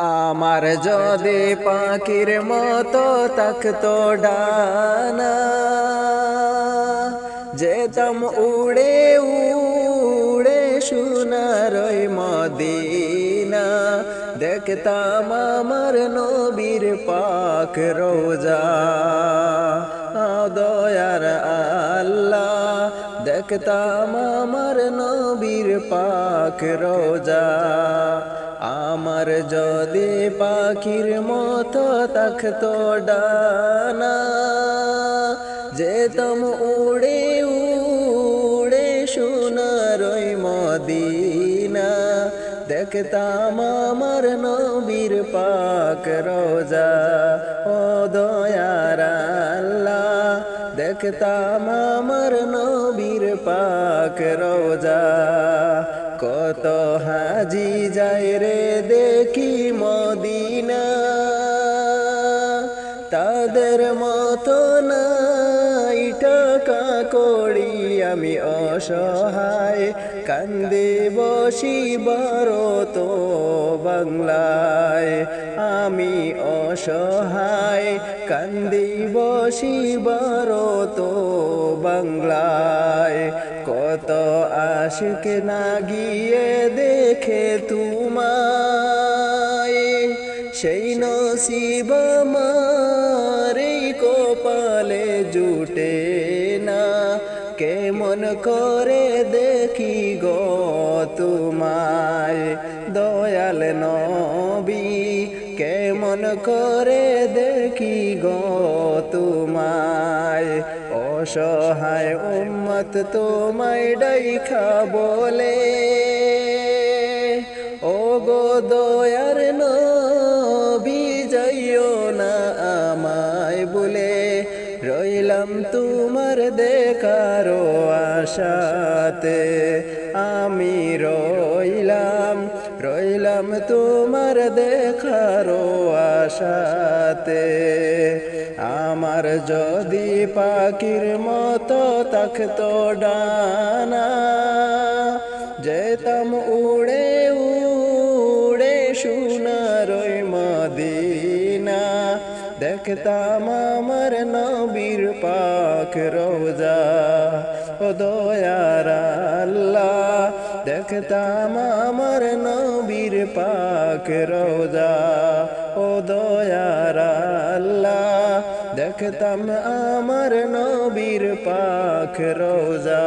আমার যদি পাখির মতো থাকতো ডানা যেতাম উড়ে উড়ে সোনার ওই মদিনা, দেখতাম আমার নবীর পাক রোজা দয়ার আল্লাহ দেখতাম আমার নবীর পাক রোজা। আমার যদি পাখির মতো থাকতো ডানা, যেতাম উড়ে উড়ে সোনার ওই মদিনা। দেখতাম আমার নবীর পাক রোজা, ও দয়ার দেখতাম আমার নবীর পাক রোজা। কত হাজি যায় রে দেখি মদিনা। তাদের মতো করি আমি অসহায়, কান্দে বসি বড় তো বাংলায়। আমি অসহায়, কান্দি বসি বড় তো বাংলায়। কত আশিক না গিয়ে দেখে তোমায়, সেই নসিব মারে কপালে জুটে কেমন করে দেখি গো তোমায়? দয়াল নবী, কেমন করে দেখি গো তোমায়? অসহায় উম্মত তোমায় ডাইখা বলে ও গো দয়ার রইলাম তোমার দেখারো আশাতে। আমি রইলাম রইলাম তোমার দেখারো আশাতে। আমার যদি পাখির মতো থাকতো ডানা, যেতাম উড়ে দেখতাম আমার নবীর পাক রোজা। ও দয়ার আল্লাহ, দেখতাম আমার নবীর পাক রোজা। ও দয়ার আল্লাহ, দেখতাম আমার নবীর পাক রোজা।